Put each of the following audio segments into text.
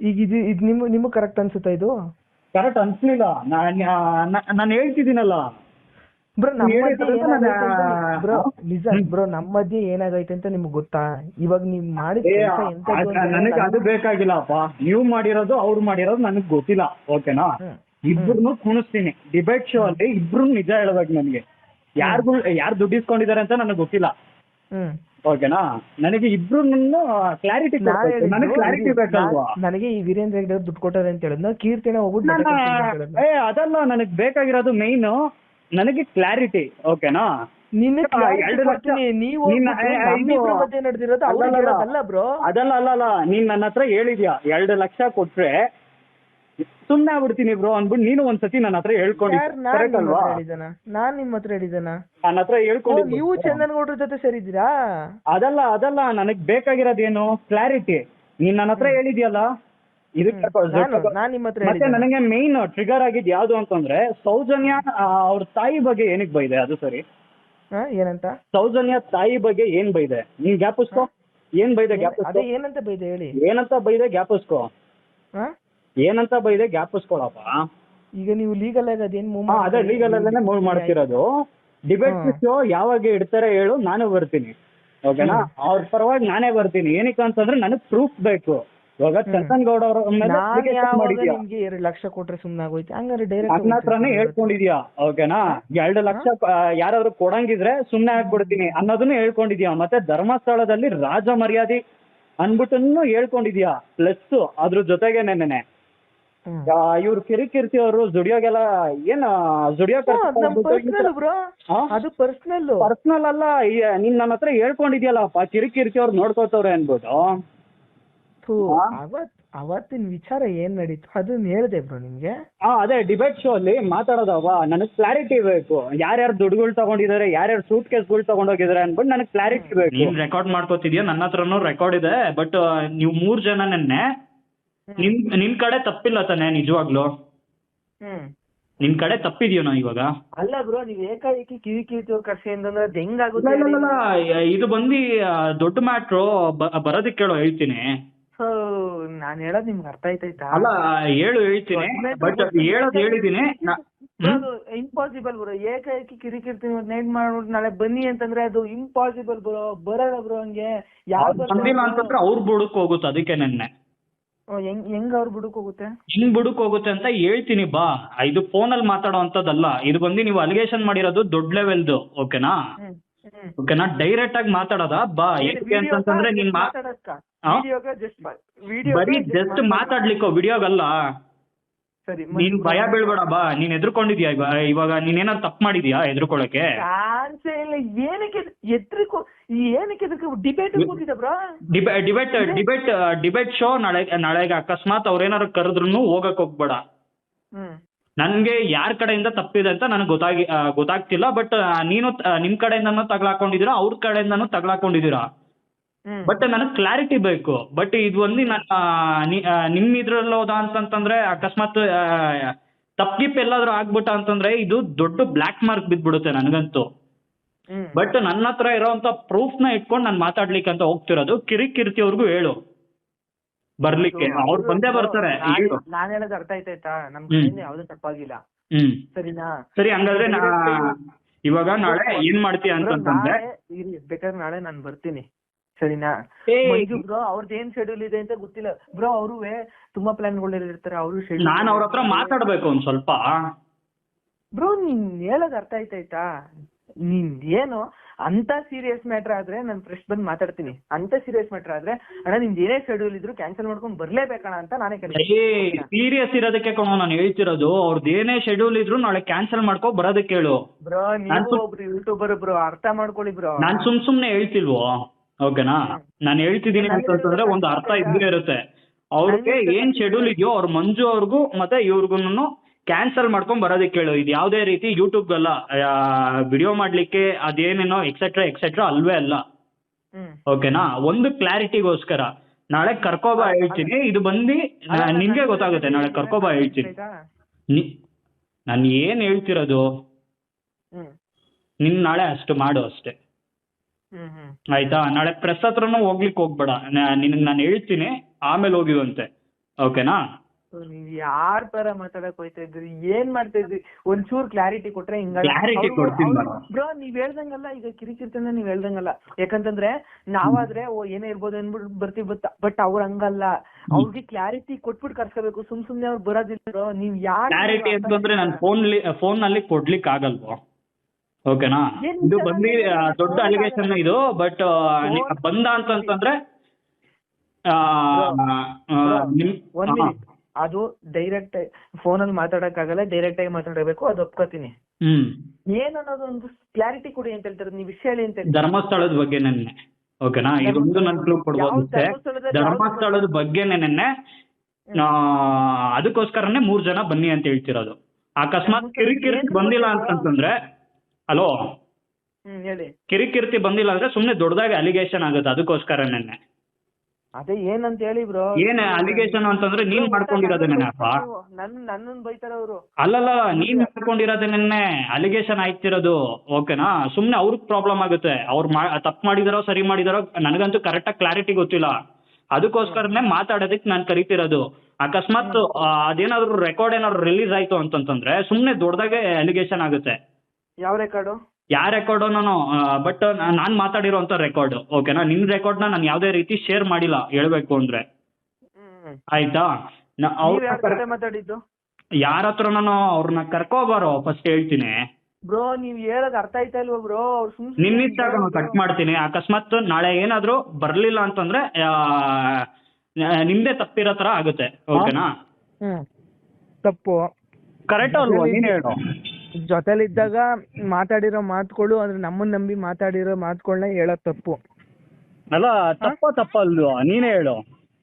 ಈಗ ಇದು ಇದು ನಿಮ್ಮ ನಿಮಗೆ ಕರೆಕ್ಟ್ ಅನ್ಸುತ್ತಾ ಇದು? ಕರೆಕ್ಟ್ ಅನ್ಸ್ಲಿಲ್ಲ. ನಾನು ಹೇಳ್ತಿದ್ದೀನಲ್ಲ. ಬ್ರೋ ನಮ್ಮ ನೀವ್ ಮಧ್ಯೆ ಏನಾಗೈತೆ ನಾನು- ಬ್ರೋ ನಿಜ. ಬ್ರೋ ನಮ್ಮ ಮಧ್ಯೆ ಏನಾಗೈತೆ ಅಂತ ನಿಮ್ಗೆ ಗೊತ್ತಾ? ಇವಾಗ ನೀವು ಮಾಡಿದ ಕೆಲಸ ಎಂತದ್ದು ಅಂತ ನನಗೆ ಅದು. ಬೇಕಾಗಿಲ್ಲಪ್ಪ. ನೀವು ಮಾಡಿರೋದು ಅವ್ರು ಮಾಡಿರೋದು ನನಗೆ ಗೊತ್ತಿಲ್ಲ. ಓಕೆನಾ. ಇಬ್ರು ಕುಣಿಸ್ತೀನಿ. ಡಿಬೇಟ್ ಶೋ ಅಲ್ಲಿ ಇಬ್ರು ನಿಜ ಹೇಳ್ಬೇಕು ನನಗೆ. ಯಾರ್ಗು ಯಾರು ದುಡ್ಡು ಇಸ್ಕೊಂಡಿದ್ದಾರೆ ಅಂತ ನನಗೆ ಗೊತ್ತಿಲ್ಲ. ಹ್ಮ್. ಓಕೆನಾ? ನನಗೆ ಇಬ್ರು ಕ್ಲಾರಿಟಿ ನಾನ್ ನನಗೆ ಕ್ಲಾರಿಟಿ ಬೇಕಲ್ವಾ? ನನಗೆ ಈ ವೀರೇಂದ್ರ ಹೆಗ್ಡೆ ದುಡ್ಡು ಕೊಟ್ಟಾರೆ ಅಂತ ಹೇಳಿದ್ನ. ಕೀರ್ತಿನ ಹೋಗ್ಬಿಟ್ಟು ನನ್ನ- ಹೇಳಿದ್ನ. ಏ ಅದಲ್ಲ ನನಗೆ ಬೇಕಾಗಿರೋದು ಮೈನ್ ನನಗೆ ಕ್ಲಾರಿಟಿ ಓಕೆನಾ? ನಿನ್ನೆ ಆ, clarity ಎರಡು ಲಕ್ಷ- ಕೊಡ್ತೀನಿ, ನೀವು ನಿನ್ನ- ಹೋಗ್ಬಿಟ್ಟು ಏ, ಇದು- ಮಧ್ಯೆ ನಡೆದಿರೋದು ಅವ್ರಿಗೆ ಅಲ್ಲಲ್ಲ. ಹೇಳೋದಲ್ಲ ಬ್ರೋ. ಅದಲ್ಲ ಅಲ್ಲ ಅಲ್ಲ. ನೀನ್ ನನ್ನ ಹತ್ರ ಹೇಳಿದ್ಯಾ? ಎರಡು ಲಕ್ಷ ಕೊಟ್ರೆ ಸುಮ್ನೆ ಆಗ್ಬಿಡ್ತೀನಿ ಬ್ರೋ ಅಂದ್ಬಿಟ್ಟು ನೀನು ಒಂದ್ಸತಿ ನನ್ನ ಹತ್ರ ಹೇಳ್ಕೊಂಡಿದ್ದೆ. ನಾನ್ ಕರೆಕ್ಟ್ ನಿಮ್ಮ ಅಲ್ವಾ? ಹತ್ರ ಹೇಳಿದನ ನಾನ್ ನಿಮ್ಮ ಹತ್ರ ಹೇಳಿದನ ನನ್ನ ಹತ್ರ ಹೇಳ್ಕೊಂಡಿದ್ದೆ. ನೀವು ಚಂದನ್ ಗೌಡ್ರ ಜೊತೆ ಸೇರಿದ್ದೀರಾ? ಅದಲ್ಲ ಅದಲ್ಲ ನನಗ್ ಬೇಕಾಗಿರೋದೇನು? ಕ್ಲಾರಿಟಿ ನೀನ್ ನನ್ನ ಹತ್ರ ಹೇಳಿದ್ಯಲ್ಲ? ಇದಕ್ಕೆ ನಾನು ನಾನ್ ನಿಮ್ಮ ಹತ್ರ ಮತ್ತೆ ಹೇಳಿದ್ನ ನನಗೆ ಮೇನ್ ಟ್ರಿಗರ್ ಆಗಿದ್ ಯಾವ್ದು ಅಂತಂದ್ರೆ ಸೌಜನ್ಯ ಆ, ಅವ್ರ ತಾಯಿ ಬಗ್ಗೆ ಏನಕ್ ಬೈದೆ? ಅದು ಸರಿ. ಹಾ, ಏನಂತ? ಸೌಜನ್ಯ ತಾಯಿ ಬಗ್ಗೆ ಏನ್ ಬೈದೆ? ನೀನ್ ಗ್ಯಾಪಿಸ್ಕೋ ಏನ್ ಬೈದೆ ಅದೇ ಗ್ಯಾಪಿಸ್ಕೋ ಏನಂತ ಬೈದೆ ಹೇಳಿ? ಏನಂತ ಬೈದೆ ಗ್ಯಾಪಿಸ್ಕೋ ಹಾ? ಏನಂತ ಬೈದೆ ಗ್ಯಾಪಿಸ್ಕೊಳಪ್ಪ ಈಗ ನೀವು ಲೀಗಲ್ ಆಗಿ ಅದೇನ್ ಮೂವ್ ಹಾ ಅದೇ ಲೀಗಲ್ ಅಲ್ಲೇ ಮೂವ್ ಮಾಡ್ತಿರೋದು. ಡಿಬೇಟ್ ಯಾವಾಗ ಇಡ್ತಾರೆ ಹೇಳು ನಾನು ಬರ್ತೀನಿ. ಓಕೆನಾ ಅವ್ರ ಪರವಾಗಿ ನಾನೇ ಬರ್ತೀನಿ. ಏನಕ್ಕೆ ಅಂತಂದ್ರೆ ನನಗ್ ಪ್ರೂಫ್ ಬೇಕು. ಇವಾಗ ಚಂದನ್ ಗೌಡ ಅವ್ರ ನಿಮ್ಗೆ ಎರಡ್ ಲಕ್ಷ ಕೊಟ್ರೆ ಸುಮ್ನೆ ಹಂಗಾರೆ ನನ್ನ ಹತ್ರನೇ ಡೈರೆಕ್ಟ್ ಹೇಳ್ಕೊಂಡಿದ್ಯಾ? ಓಕೆನಾ ಎರಡು ಲಕ್ಷ ಯಾರಾದ್ರು ಕೊಡಂಗಿದ್ರೆ ಸುಮ್ನೆ ಹಾಕ್ಬಿಡ್ತೀನಿ ಅನ್ನೋದನ್ನ ಹೇಳ್ಕೊಂಡಿದ್ಯಾ? ಮತ್ತೆ ಧರ್ಮಸ್ಥಳದಲ್ಲಿ ರಾಜ ಮರ್ಯಾದೆ ಅನ್ಬಿಟ್ಟನ್ನು ಹೇಳ್ಕೊಂಡಿದ್ಯಾ? ಪ್ಲಸ್ ಅದ್ರ ಜೊತೆಗೆ ನೆನ್ನೆ ಇವ್ರು ಕಿರಿಕಿರ್ತಿ ಅವರು ಜುಡಿಯೋಗೆಲ್ಲ ಏನ್ ಜುಡಿಯೋ ಪರ್ಸನಲ್ ಬ್ರೋ. ಅದು ಪರ್ಸನಲ್ ಪರ್ಸನಲ್ ಅಲ್ಲ ನೀನ್ ನನ್ನ ಹತ್ರ ಹೇಳ್ಕೊಂಡಿದ್ಯಲ್ಲಪ್ಪ ಕಿರಿಕಿರ್ತಿ ಅವ್ರು ನೋಡ್ಕೋತವ್ರೆ? ಅವತ್ ಅವತ್ತಿನ ವಿಚಾರ ಏನ್ ನಡೀತು? ಅದನ್ನ ಹೇಳಿದೆ ಬ್ರೋ ನಿಮ್ಗೆ. ಹಾ ಅದೇ ಡಿಬೇಟ್ ಶೋ ಅಲ್ಲಿ ಮಾತಾಡೋದವ ನನಗ್ ಕ್ಲಾರಿಟಿ ಬೇಕು. ಯಾರ್ಯಾರು ದುಡ್ಡುಗಳು ತಗೊಂಡಿದ್ದಾರೆ ಯಾರ್ಯಾರು ಸೂಟ್ ಕೇಸ್ಗಳು ತಗೊಂಡೋಗಿದ್ದಾರೆ ಅನ್ಬಿಟ್ಟು ನನಗ್ ಕ್ಲಾರಿಟಿ ಬೇಕು. ನೀನ್ ರೆಕಾರ್ಡ್ ಮಾಡ್ಕೋತಿದ್ಯಾ? ನನ್ನ ಹತ್ರನೂ ರೆಕಾರ್ಡ್ ಇದೆ ಬಟ್ ನೀವು ಮೂರ್ ಜನ ನೆನ್ನೆ ನಿನ್ ನಿನ್ ಕಡೆ ತಪ್ಪಿಲ್ಲ ತಾನೆ ನಿಜವಾಗ್ಲು? ಹ್ಮ್. ನಿನ್ ಕಡೆ ತಪ್ಪಿದ್ಯೋನೋ ಇವಾಗ? ಅಲ್ಲ ಬ್ರೋ ನೀವ್ ಏಕಾಏಕಿ ಕಿವಿ ಕಿವಿ ಕರ್ಸಿ ಅಂತಂದ್ರೆ ಅದ್ ಹೆಂಗಾಗುತ್ತೆ ಇಲ್ಲ, ಇಲ್ಲ, ಇಲ್ಲ. ಇದು ಬಂದಿ ದೊಡ್ಡ ಮ್ಯಾಟ್ರು ಬರೋದಕ್ಕೆ ಕೇಳೋ ಹೇಳ್ತೀನಿ. ಸೊ ನಾನ್ ಹೇಳೋದ್ ನಿಮ್ಗೆ ಅರ್ಥ ಆಯ್ತಾಯ್ತಾ? ಅಲ್ಲ ಹೇಳು ಹೇಳ್ತೀನಿ. ಬಟ್ ಹೇಳೋದ್ ಹೇಳಿದೀನಿ? ಇಂಪಾಸಿಬಲ್ ಬ್ರೋ ಏಕಾಏಕಿ ಕಿರಿಕಿರ್ತೀನಿ ನೈಟ್ ಮಾಡ್ಬಿಟ್ಟು ನಾಳೆ ಬನ್ನಿ ಅಂತಂದ್ರೆ ಅದು ಇಂಪಾಸಿಬಲ್ ಬ್ರೋ ಬರಲ್ಲ ಬ್ರೋ ಹಂಗೆ. ಯಾವ್ದು ಅವ್ರ್ ಬಂದಿಲ್ಲ ಅಂತಂದ್ರೆ ಅವ್ರ ಬುಡಕ್ ಹೋಗುತ್ತೆ ಅದಕ್ಕೆ ನೆನ್ನೆ. ಹೆಂಗ್ ಹೆಂಗ್ ಅವ್ರ ಬುಡಕ್ ಹೋಗುತ್ತೆ? ಹೆಂಗ್ ಬುಡಕ್ ಹೋಗುತ್ತೆ ಅಂತ ಹೇಳ್ತೀನಿ ಬಾ. ಇದು ಫೋನ್ ಅಲ್ಲಿ ಅಂತದಲ್ಲ ಇದು ಬಂದು ನೀವು ಅಲಿಗೇಷನ್ ಮಾಡಿರೋದು ದೊಡ್ಡ ಲೆವೆಲ್ದು ಓಕೆನಾ? ಓಕೆನಾ? ಡೈರೆಕ್ಟ್ ಆಗಿ ಮಾತಾಡೋದ? ಬಾ ಏನಕ್ಕೆ ಅಂತಂದ್ರೆ ವಿಡಿಯೋ ಬರೀ ಜಸ್ಟ್ ಮಾತಾಡ್ಲಿಕ್ಕೋ ವಿಡಿಯೋಗಲ್ಲ ಸರಿ ನೀನ್ ಭಯ ಬೀಳ್ಬೇಡ ಬಾ. ನೀನ್ ಎದ್ರುಕೊಂಡಿದ್ಯಾ ಇವಾಗ? ಇವಾಗ ನೀನೇನಾದ್ರು ತಪ್ಪು ಮಾಡಿದ್ಯಾ ಎದ್ರುಕೊಳಕ್ಕೆ ಚಾನ್ಸೇ ಇಲ್ಲ ಏನಕ್ಕೆ ಎದ್ರಿಕೋ ಏನಕ್ಕೆ ಎದ್ರಿಕೋ debate bro? Debate debate debate show ನಾಳೆ ನಾಳೆಗೆ ಅಕಸ್ಮಾತ್ ಅವ್ರೇನಾದ್ರು ಕರೆದ್ರು ಹೋಗಕ್ ಹೋಗ್ಬೇಡ. ನನ್ಗೆ ಯಾರ ಕಡೆಯಿಂದ ತಪ್ಪಿದೆ ಅಂತ ನನಗೆ ಗೊತ್ತಾಗಿ ಗೊತ್ತಾಗ್ತಿಲ್ಲ ಬಟ್ ನೀನು ನಿಮ್ ಕಡೆಯಿಂದನೂ ತಗ್ಲಾಕೊಂಡಿದೀರಾ ಅವ್ರ ಕಡೆಯಿಂದನೂ ತಗ್ಲಾಕೊಂಡಿದೀರಾ ಬಟ್ ನನಗೆ ಕ್ಲಾರಿಟಿ ಬೇಕು. ಬಟ್ ಇದು ಒಂದು ನನ್ನ ನಿಮ್ ಇದ್ರಲ್ಲಿ ಹೋದ ಅಂತಂತಂದ್ರೆ ಅಕಸ್ಮಾತ್ ತಪ್ಪಿಪ್ ಎಲ್ಲಾದ್ರೂ ಆಗ್ಬಿಟ್ಟ ಅಂತಂದ್ರೆ ಇದು ದೊಡ್ಡ ಬ್ಲಾಕ್ ಮಾರ್ಕ್ ಬಿದ್ಬಿಡುತ್ತೆ ನನಗಂತೂ. ಬಟ್ ನನ್ನ ಹತ್ರ ಪ್ರೂಫ್ನ ಇಟ್ಕೊಂಡು ನಾನು ಮಾತಾಡ್ಲಿಕ್ಕೆ ಅಂತ ಹೋಗ್ತಿರೋದು. ಕಿರಿಕಿರ್ತಿ ಅವ್ರಿಗೂ ಹೇಳು. ಬರ್ಲಿಕ್ಕೆ. ಅವ್ರು ಬಂದೇ ಬರ್ತಾರೆ. ನಾನು ಹೇಳೋದು ಅರ್ಥ ಆಯ್ತಾಯ್ತಾ ನಮ್ ಯಾವ್ದು ತಪ್ಪಾಗಿಲ್ಲ. ಸರಿನಾ? ಸರಿ ಹಂಗಾದ್ರೆ ಇವಾಗ ನಾಳೆ ಏನ್ ಮಾಡ್ತೀಯ ಅಂತಂದ್ರೆ ಬೇಕಾದ್ರೆ ನಾಳೆ ನಾನು ಬರ್ತೀನಿ. ಸರಿನಾ? ಬ್ರೋ ಅವ್ರದ್ ಏನ್ ಶೆಡ್ಯೂಲ್ ಇದೆ ಅಂತ ಗೊತ್ತಿಲ್ಲ. ಬ್ರೋ ಅವರು ತುಂಬಾ ಪ್ಲಾನ್ ಇರ್ತಾರೆ ಅವರು ಶೆಡ್ಯೂಲ್ ನಾನು ಅವ್ರ ಹತ್ರ ಮಾತಾಡ್ಬೇಕು ಒಂದ್ ಸ್ವಲ್ಪ. ಬ್ರೋ ನೀನ್ ಹೇಳೋದ್ ಅರ್ಥ ಆಯ್ತಾಯ್ತಾ ನೀನ್ ಏನು ಅಂತ ಸೀರಿಯಸ್ ಮ್ಯಾಟರ್ ಆದ್ರೆ ನಾನು ಫ್ರೆಶ್ ಬಂದ್ ಮಾತಾಡ್ತೀನಿ. ಅಂತ ಸೀರಿಯಸ್ ಮ್ಯಾಟರ್ ಆದ್ರೆ ಅಣ್ಣ ನಿಮ್ದು ಏನೇ ಶೆಡ್ಯೂಲ್ ಇದ್ರು ಕ್ಯಾನ್ಸಲ್ ಮಾಡ್ಕೊಂಡ್ ಬರ್ಲೇಬೇಕಣ ಅಂತ ನಾನೇ ಏ ಸೀರಿಯಸ್ ಇರೋದಕ್ಕೆ ಕಣೋ ನಾನು ಹೇಳ್ತಿರೋದು. ಅವ್ರದ್ದು ಏನೇ ಶೆಡ್ಯೂಲ್ ಇದ್ರು ನಾಳೆ ಕ್ಯಾನ್ಸಲ್ ಮಾಡ್ಕೊ ಬರೋದಕ್ಕೆ ಹೇಳು ಬ್ರೋ ನಾನ್ ನೀವು ಒಬ್ರು ಯೂಟ್ಯೂಬರ್ ಬ್ರೋ ಅರ್ಥ ಮಾಡ್ಕೊಳ್ಳಿ ಬ್ರೋ. ನಾನ್ ಸುಮ್ ಸುಮ್ನೆ ಹೇಳ್ತಿಲ್ವೋ? ಓಕೆನಾ? ನಾನು ಹೇಳ್ತಿದ್ದೀನಿ ಅಂತಂದ್ರೆ ಒಂದು ಅರ್ಥ ಇದ್ದೇ ಇರುತ್ತೆ. ಅವ್ರಿಗೆ ಏನ್ ಶೆಡ್ಯೂಲ್ ಇದೆಯೋ ಅವ್ರ ಮಂಜು ಅವ್ರಿಗೂ ಮತ್ತೆ ಇವ್ರಿಗೂ ಕ್ಯಾನ್ಸಲ್ ಮಾಡ್ಕೊಂಡ್ ಬರೋದಕ್ಕೆ ಹೇಳು ಇದು ಯಾವುದೇ ರೀತಿ ಯೂಟ್ಯೂಬ್ ಅಲ್ಲ ವಿಡಿಯೋ ಮಾಡ್ಲಿಕ್ಕೆ ಅದೇನೇನೋ ಎಕ್ಸೆಟ್ರಾ ಎಕ್ಸೆಟ್ರಾ ಅಲ್ವೇ ಅಲ್ಲ. ಓಕೆನಾ? ಒಂದು ಕ್ಲಾರಿಟಿಗೋಸ್ಕರ. ನಾಳೆ ಕರ್ಕೋಬಾ ಹೇಳ್ತೀನಿ. ಇದು ಬಂದು ನಿಮ್ಗೆ ಗೊತ್ತಾಗುತ್ತೆ. ನಾಳೆ ಕರ್ಕೋಬಾ ಹೇಳ್ತೀನಿ. ನಾನು ಏನ್ ಹೇಳ್ತಿರೋದು? ನಿನ್ ನಾಳೆ ಅಷ್ಟು ಮಾಡು ಅಷ್ಟೇ. ಆಯ್ತಾ? ನಾಳೆ ಪ್ರೆಸ್ ಹತ್ರನೂ ಹೋಗ್ಲಿಕ್ಕೆ ಹೋಗ್ಬೇಡ. ನಿನಗೆ ನಾನು ಹೇಳ್ತೀನಿ ಆಮೇಲೆ ಹೋಗಿವಂತೆ ಓಕೆನಾ? ನೀವ್ ಯಾರ್ ತರ ಮಾತಾಡಕ್ ಹೋಯ್ತಾ ಇದ್ರಿ ಏನ್ ಮಾಡ್ತಾ ಇದ್ರಿ ಒಂಚೂರ್ ಕ್ಲಾರಿಟಿ ಕೊಟ್ರೆ Clarity ಕೊಡ್ತೀನಿ ನಾನು. ಬ್ರೋ ನೀವ್ ಹೇಳ್ದಂಗಲ್ಲ ಈಗ ಕಿರಿಕಿರ್ತನ ನೀವ್ ಹೇಳ್ದಂಗಲ್ಲ. ಯಾಕಂತಂದ್ರೆ ನಾವಾದ್ರೆ ಓ ಏನೇ ಇರ್ಬೋದು ಅನ್ಬಿಟ್ಟು ಬರ್ತೀವಿ ಬಟ್ ಬಟ್ ಅವ್ರ ಹಂಗಲ್ಲ. ಅವ್ರಿಗೆ ಕ್ಲಾರಿಟಿ ಕೊಟ್ಬಿಟ್ಟು ಕರ್ಸ್ಕೋಬೇಕು. ಸುಮ್ ಸುಮ್ನೆ ಅವ್ರು ಬರೋದಿಲ್ಲ ಬ್ರೋ. ನೀವ್ ಯಾರ್ ಕ್ಲಾರಿಟಿ ಅಂತಂದ್ರೆ ನಾನು ಫೋನ್ ಫೋನ್ನಲ್ಲಿ ಕೊಡ್ಲಿಕ್ಕೆ ಆಗಲ್ವಾ? ಓಕೆನಾ? ಇದು ಬನ್ನಿ ಬಂದು ದೊಡ್ಡ ಅಲಿಗೇಷನ್ ಇದು ಬಟ್ ಬಂದ ಅಂತಂತಂದ್ರೆ ಅದು ಡೈರೆಕ್ಟ್ ಫೋನ್ ಅಲ್ಲಿ ಮಾತಾಡಕ್ ಆಗಲ್ಲ ಡೈರೆಕ್ಟ್ ಆಗಿ ಮಾತಾಡಬೇಕು ಅದು ಒಪ್ಕೋತೀನಿ. ಏನ್ ಅನ್ನೋದು ಒಂದು ಕ್ಲಾರಿಟಿ ಕೊಡಿ ಅಂತ ಹೇಳ್ತಾರೆ ನೀವು ವಿಷಯ ಹೇಳಿ ಅಂತ ಧರ್ಮಸ್ಥಳದ ಬಗ್ಗೆ ನೆನ್ನೆ ಓಕೆನಾ? ಇದೊಂದು ನನ್ ಕ್ಲೂ ಕೊಡ್ಬೋದು ಧರ್ಮಸ್ಥಳದ ಬಗ್ಗೆನೆ ನೆನ್ನೆ ಅದಕ್ಕೋಸ್ಕರನೇ ಮೂರ್ ಜನ ಬನ್ನಿ ಅಂತ ಹೇಳ್ತಿರೋದು. ಅಕಸ್ಮಾತ್ ಕಿರಿಕಿರಿ ಬಂದಿಲ್ಲ ಅಂತಂತಂದ್ರೆ ಹಲೋ? ಹ್ಮ್ ಹೇಳಿ. ಕಿರಿಕಿರ್ತಿ ಬಂದಿಲ್ಲ ಅಂದ್ರೆ ಸುಮ್ನೆ ದೊಡ್ಡದಾಗಿ ಅಲಿಗೇಷನ್ ಆಗುತ್ತೆ ಅದಕ್ಕೋಸ್ಕರ ನೆನ್ನೆ. ಅದೇ ಏನಂತ ಹೇಳಿ ಬ್ರೋ? ಏನ್ ಅಲಿಗೇಷನ್ ಅಂತಂದ್ರೆ ನೀನ್ ಮಾಡ್ಕೊಂಡಿರೋದೇನೇನಪ್ಪ ನನ್ ನನ್ನನ್ ಬೈತಾರ ಅವರು. ಅಲ್ಲಲ್ಲ ನೀನ್ ಅಲಿಗೇಷನ್ ಆಯ್ತಿರೋದು ಓಕೆನಾ? ಸುಮ್ನೆ ಅವ್ರಿಗೆ ಪ್ರಾಬ್ಲಮ್ ಆಗುತ್ತೆ. ಅವ್ರು ತಪ್ಪು ಮಾಡಿದಾರೋ ಸರಿ ಮಾಡಿದಾರೋ ನನಗಂತೂ ಕರೆಕ್ಟ್ ಆಗಿ ಕ್ಲಾರಿಟಿ ಗೊತ್ತಿಲ್ಲ. ಅದಕ್ಕೋಸ್ಕರನೇ ಮಾತಾಡೋದಕ್ಕೆ ನಾನು ಕರಿತಿರೋದು. ಅಕಸ್ಮಾತ್ ಅದೇನಾದ್ರೂ ಅದೇನಾದ್ರು ರೆಕಾರ್ಡ್ ಏನಾದ್ರು ರಿಲೀಸ್ ಆಯ್ತು ಅಂತಂತಂದ್ರೆ ಸುಮ್ನೆ ದೊಡ್ಡದಾಗೆ ಅಲಿಗೇಷನ್ ಆಗುತ್ತೆ. ಯಾವ ರೆಕಾರ್ಡು ಯಾವ ರೆಕಾರ್ಡು ನಾನು ಬಟ್ ನಾನ್ ಮಾತಾಡಿರೋಂಥ ರೆಕಾರ್ಡ್ ಓಕೆನಾ ನಿನ್ ರೆಕಾರ್ಡ್ನ ನಾನು ಯಾವುದೇ ರೀತಿ ಶೇರ್ ಮಾಡಿಲ್ಲ ಹೇಳ್ಬೇಕು ಅಂದ್ರೆ. ಹ್ಮ್. ಆಯ್ತಾ? ನ- ಅವ್ರ ಜೊತೆ ಮಾತಾಡಿದ್ದು? ಯಾರ ಹತ್ರ ನಾನು ಅವ್ರನ್ನ ಕರ್ಕೋಬಾರೋ ಫಸ್ಟ್ ಹೇಳ್ತೀನಿ. ಬ್ರೋ ನೀವ್ ಹೇಳೋದ್ ಅರ್ಥ ಆಯ್ತಾ ಇಲ್ವಾ ಬ್ರೋ? ಅವ್ರು ಸುಮ್ ನಿನ್ನಿಷ್ಟ ಕಟ್ ಮಾಡ್ತೀನಿ. ಅಕಸ್ಮಾತ್ ನಾಳೆ ಏನಾದ್ರು ಬರ್ಲಿಲ್ಲ ಅಂತಂದ್ರೆ ನಿಮ್ದೇ ತಪ್ಪಿರೋ ತರ ಆಗುತ್ತೆ. ಓಕೆನಾ ಹ್ಮ್. ತಪ್ಪು. ಕರೆಕ್ಟ್ ಅಲ್ವಾ ನೀನ್ ಹೇಳು. ಜೊತೆಲಿದ್ದಾಗ ಮಾತಾಡಿರೋ ಮಾತುಗಳು ಅಂದ್ರೆ ನಮ್ಮನ್ನ ನಂಬಿ ಮಾತಾಡಿರೋ ಮಾತುಗಳನ್ನ ಹೇಳೋದ್ ತಪ್ಪು. ಅಲ್ಲ ತಪ್ಪ ತಪ್ಪಲ್ವಾ ನೀನೇ ಹೇಳು.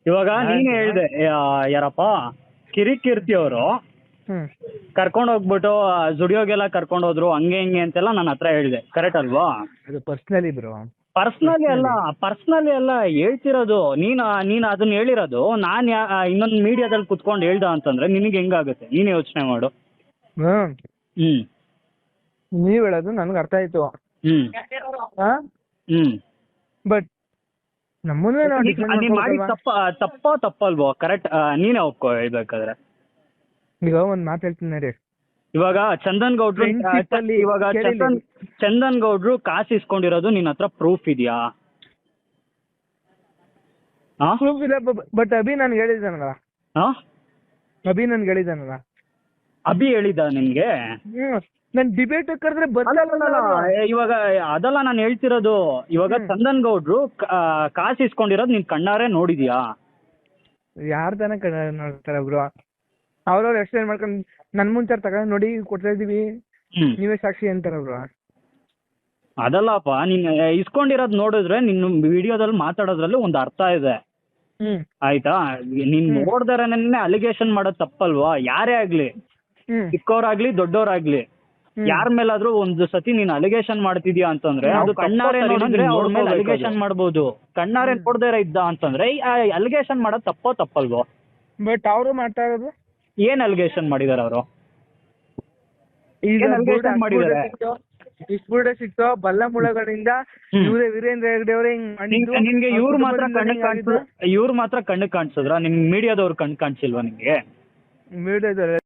ಇವಾಗ ನೀನೇ ಹೇಳ್ದೆ ಯಾರಪ್ಪ? ಕಿರಿಕಿರ್ತಿ ಅವರು. ಕರ್ಕೊಂಡ್ ಹೋಗ್ಬಿಟ್ಟು ಜುಡಿಯೋಗೆಲ್ಲ ಕರ್ಕೊಂಡ್ ಹೋದ್ರು ಹಂಗೆ ಹಿಂಗೆ ಅಂತೆಲ್ಲ ನನ್ನ ಹತ್ರ ಹೇಳಿದೆ. ಕರೆಕ್ಟ್ ಅಲ್ವಾ? ಅದು ಪರ್ಸನಲಿ ಬ್ರೋ ಪರ್ಸನಲಿ ಅಲ್ಲ ಪರ್ಸನಲಿ ಅಲ್ಲ ಹೇಳ್ತಿರೋದು. ನೀನ್ ನೀನ್ ಅದನ್ನ ಹೇಳಿರೋದು. ನಾನ್ ಇನ್ನೊಂದು ಮೀಡಿಯಾದಲ್ಲಿ ಕುತ್ಕೊಂಡು ಹೇಳ್ದ ಅಂತಂದ್ರೆ ನಿನಗೆ ಹೆಂಗಾಗುತ್ತೆ? ನೀನ್ ಯೋಚನೆ ಮಾಡು. ಹ್ಮ್. ನೀವ್ ಹೇಳೋದು ನನ್ಗೆ ಅರ್ಥ ಆಯ್ತು. ಹ್ಮ್. ಹಾ ಹ್ಮ್. ಬಟ್ ನಮ್ಮನ್ನೇ ನಾವು ನೀನ್- ನೀನ್ ಮಾಡಿ ತಪ್ಪ ತಪ್ಪ ತಪ್ಪಲ್ವೋ ಕರೆಕ್ಟ್ ನೀನೇ ಒಪ್ಕೋ ಹೇಳ್ಬೇಕಾದ್ರೆ. ಈಗ ಒಂದ್ ಮಾತು ಹೇಳ್ತೀನಿ ನೋಡಿ ಇವಾಗ ಚಂದನ್ ಗೌಡ್ರು Friendship ಅಲ್ಲಿ ಇವಾಗ ಚಂದನ್ ಚಂದನ್ ಗೌಡ್ರು ಕಾಸು ಇಸ್ಕೊಂಡಿರೋದು ನಿನ್ನ ಹತ್ರ ಪ್ರೂಫ್ ಇದೆಯಾ? ಹಾ ಪ್ರೂಫ್ ಇಲ್ಲ ಬಟ್ ಅಭಿ ನನ್ಗೆ ಹೇಳಿದಾನಲ್ಲ ಹಾ ಅಭಿ ನನ್ಗೆ ಹೇಳಿದಾನಲ್ಲ ಅಭಿ ಹೇಳಿದ ನಿಮ್ಗೆ? ನನ್ ಡಿಬೇಟ್ ಕರೆದ್ರೆ ಏ, ಇವಾಗ ಅದಲ್ಲ ನಾನು ಹೇಳ್ತಿರೋದು ಇವಾಗ. ಚಂದನ್ ಗೌಡ್ರು ಕಾಸು ಇಸ್ಕೊಂಡಿರೋದು ನೀನ್ ಕಣ್ಣಾರೆ ನೋಡಿದ್ಯಾ? ಯಾರ ತನ ನೋಡ್ತಾರೆ ಒಬ್ರು ಬ್ರೋ? ಅವ್ರವ್ರು ಎಕ್ಸ್ಪ್ಲೈನ್ ಮಾಡ್ಕೊಂಡ್ ನನ್ ಮುಂಚೆ ತಗೊಂಡ್ ನೋಡಿ ಕೊಡ್ತಾ ಇದೀವಿ ಹ್ಮ್. ನೀವೇ ಸಾಕ್ಷಿ ಅಂತಾರ ಬ್ರೋ. ಅದಲ್ಲಪ್ಪ ನೀನ್ ಇಸ್ಕೊಂಡಿರೋದ್ ನೋಡಿದ್ರೆ ನಿನ್ ವಿಡಿಯೋದಲ್ಲಿ ಮಾತಾಡೋದ್ರಲ್ಲಿ ಒಂದು ಅರ್ಥ ಇದೆ. ಹ್ಮ್. ಆಯ್ತಾ? ನೀನ್ ನೋಡ್ದಾರೆ ಅಲಿಗೇಶನ್ ಅಲಿಗೇಷನ್ ಮಾಡೋದ್ ತಪ್ಪಲ್ವಾ? ಯಾರೇ ಆಗ್ಲಿ. ಚಿಕ್ಕವರಾಗ್ಲಿ ದೊಡ್ಡವರಾಗ್ಲಿ. ಯಾರ ಮೇಲಾದ್ರೂ ಒಂದು ಸತಿ ನೀನ್ ಅಲಿಗೇಷನ್ ಮಾಡ್ತಿದ್ಯಾ ಅಂತಂದ್ರೆ ಅದು ಕಣ್ಣಾರೆ ನೋಡಿದ್ರೆ ಅವ್ರ ಮೇಲೆ ಅಲಿಗೇಷನ್ ಅದು. ಮಾಡ್ಬೋದು. ಕಣ್ಣಾರೆ ನೋಡದೇ ಇದ್ದ ಅಂತಂದ್ರೆ ಅಲಿಗೇಷನ್ ಮಾಡೋದ್ ತಪ್ಪೋ ತಪ್ಪಲ್ವೋ? ಬಟ್ ಅವರು ಮಾಡ್ತಾ ಇರೋದು? ಏನ್ ಅಲಿಗೇಷನ್ ಮಾಡಿದಾರೆ ಅವರು? ಮಾಡಿದಾರೆ? ಇಸ್ಬುಡ ಸಿಕ್ತೋ ಬಲ್ಲ ಮುಳಗಳಿಂದ ಹ್ಮ್. ವೀರೇಂದ್ರ ಹೆಗ್ಡೆ ಅವರೇ ಹಿಂಗ್ ನಿನ್ಗೆ ಇವ್ರು ಮಾತ್ರ ಕಣ್ಣು ಕಾಣಿಸ್ ಇವ್ರು ಮಾತ್ರ ಕಣ್ಣು ಕಾಣಿಸಿದ್ರ? ನಿಮ್ ಮೀಡಿಯಾದವ್ರು ಕಣ್ಣು ಕಾಣಿಸಿಲ್ವಾ ನಿಮ್ಗೆ ಮೀಡಿಯಾದವ್ರು.